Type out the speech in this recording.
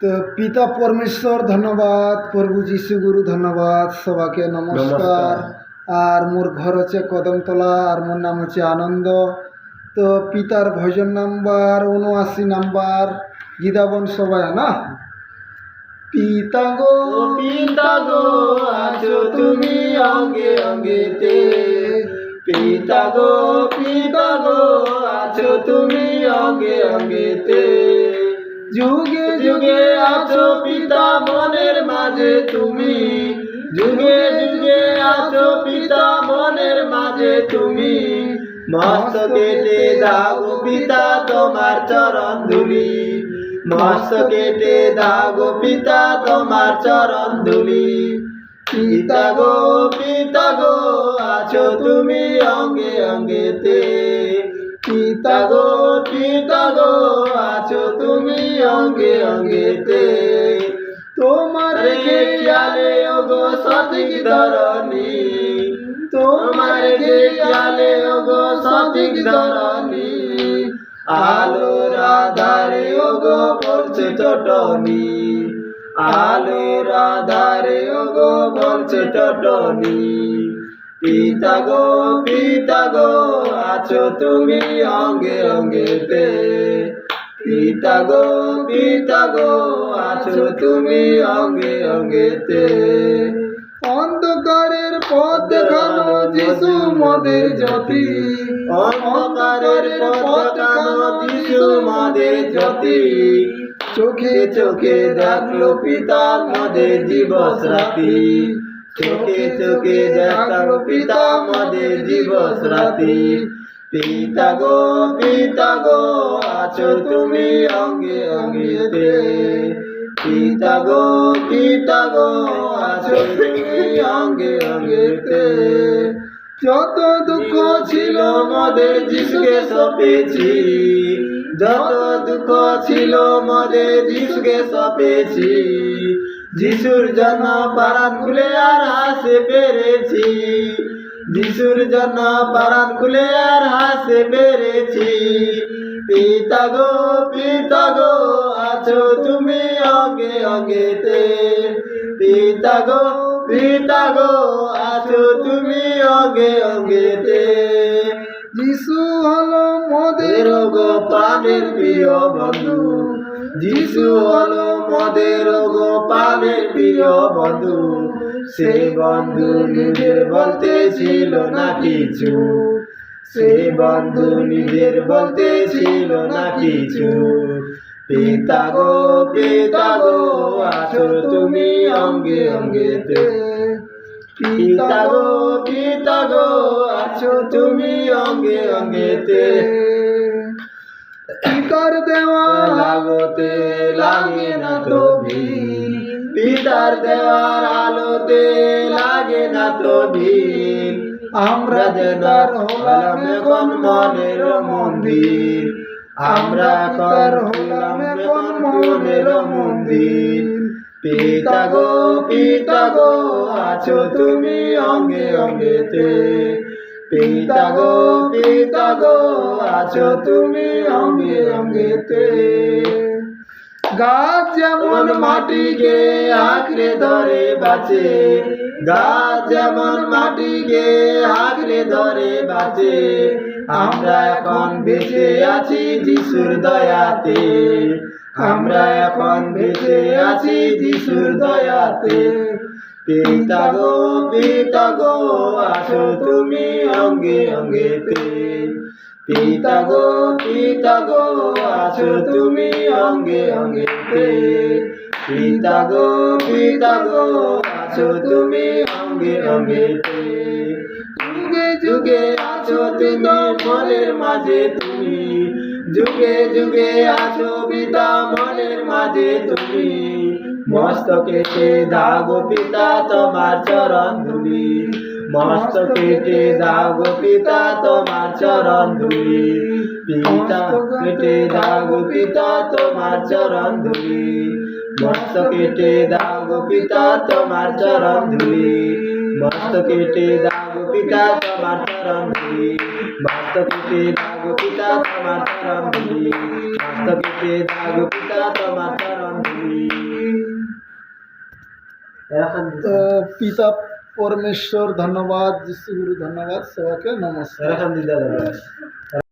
তো পিতা পরমেশ্বর ধন্যবাদ। প্রভু যীশু গুরু ধন্যবাদ সবাকে নমস্কার। আর মোর ঘর হচ্ছে কদমতলা আর মোর নাম হচ্ছে আনন্দ। তো পিতার ভজন নাম্বার উনআশি নাম্বার। গীতাবন সবাই না? পিতা গো পিতা গো আছো তুমি অঙ্গে অঙ্গেতে। পিতা গো পিতা গো আছো তুমি অঙ্গে অঙ্গেতে। যুগে যুগে আছো পিতা মনের মাঝে তুমি। যুগে যুগে আছো পিতা মনের মাঝে তুমি। মস্ত কেটে দাও পিতা তোমার চরণ ধুলি। মস্ত কেটে দাও পিতা তোমার চরণ ধুলি। পিতা গো পিতা গো, আছো তুমি অঙ্গে অঙ্গেতে। পিতা গো পিতা গো অঙ্গে অঙ্গেতে। তোমার গে খেয়ালে ওগো সঠিক ধরনি তোমার গে খেয়ালে ওগো সঠিক ধরনি আলো রাধারে ওগো বলছে টটনি। আলো রাধারে ওগো বলছে টটনি। পিতা গো পিতা গো আছো তুমি অঙ্গে অঙ্গেতে। পিতা গো পিতা গো, আছো তুমি অঙ্গে অঙ্গেতে। অন্ধকারের পথ দেখানো যিশু মদের জ্যোতি। অন্ধকারের পথ দেখানো যিশু মদের জ্যোতি। চোখে চোখে দেখল পিতার মদের দিবস রাতি চোখে চোখে দেখল পিতা মদের দিবস রাতি পিতা গো পিতা গো আছো তুমি অঙ্গে অঙ্গেতে। পিতা গো পিতা গো, আছো তুমি অঙ্গে অঙ্গেতে। যত দুঃখ ছিল মদের যিশুকে সপেছি, যত দুঃখ ছিল মদে যিশুকে সপেছি, যিশুর জন্য পারান খুলে আর হাসে পেরেছি। যিশুর জন্য পারান খুলে আর হাসে পেরেছি পিতা গো পিতা গো, আছো তুমি অঙ্গে অঙ্গেতে পিতা গো পিতা গো, আছো তুমি অঙ্গে অঙ্গেতে যিশু হলো মদের গো পানের প্রিয় বন্ধু। যিশু হলো মদের গো পানের প্রিয় বন্ধু। সে বন্ধু নিজের বলতে ছিল না কিছু। সে বন্ধু নিজের বলতে ছিল না কিছু। পিতা গো পিতা গো আছো তুমি অঙ্গে অঙ্গেতে। পিতা গো পিতা গো আছো তুমি অঙ্গে অঙ্গেতে। পিতার দেওয়া লাগতে লাগে না তো ভিড় পিতার দেওয়ার আলোতে লাগে না তো ভিড় আমরা যেন হলাম এখন মনের মন্দির। আমরা এখন হলাম এখন মনের মন্দির। পিতা গো পিতা গো, আছো তুমি অঙ্গে অঙ্গেতে। পিতা গো পিতা গো, আছো তুমি অঙ্গে অঙ্গেতে। গাছ যেমন মাটিকে আঁকড়ে ধরে বাঁচে গাছ যেমন মাটিকে আঁকড়ে ধরে বাঁচে আমরা এখন বেঁচে আছি যিশুর দয়াতে আমরা এখন বেঁচে আছি যিশুর দয়াতে। পিতা গো পিতা গো আছো তুমি অঙ্গে অঙ্গেতে। পিতা গো পিতা গো আছো তুমি অঙ্গে অঙ্গেতে পিতা গো পিতা গো আছো তুমি অঙ্গে অঙ্গেতে যুগে যুগে আছো তুমি মনের মাঝে তুমি। যুগে যুগে আছো পিতা মনের মাঝে তুমি। মস্তকেতে দাগো পিতা তোমার চরণ ধুলি। মস্তকেতে দাগো পিতা, তোমার চরণ ধুলি। পিতা, কেটে দাগো পিতা, তোমার চরণ ধুলি। মস্তকেতে দাগো পিতা, তোমার চরণ ধুলি। মস্তকেতে দাগো পিতা, তোমার চরণ ধুলি। মস্তকেতে দাগো পিতা, তোমার চরণ ধুলি। মস্তকেতে দাগো পিতা, তোমার চরণ ধুলি। তো পিতা পরমেশ্বর ধন্যবাদ যিশুগুরু ধন্যবাদ সবাইকে নমস্কার।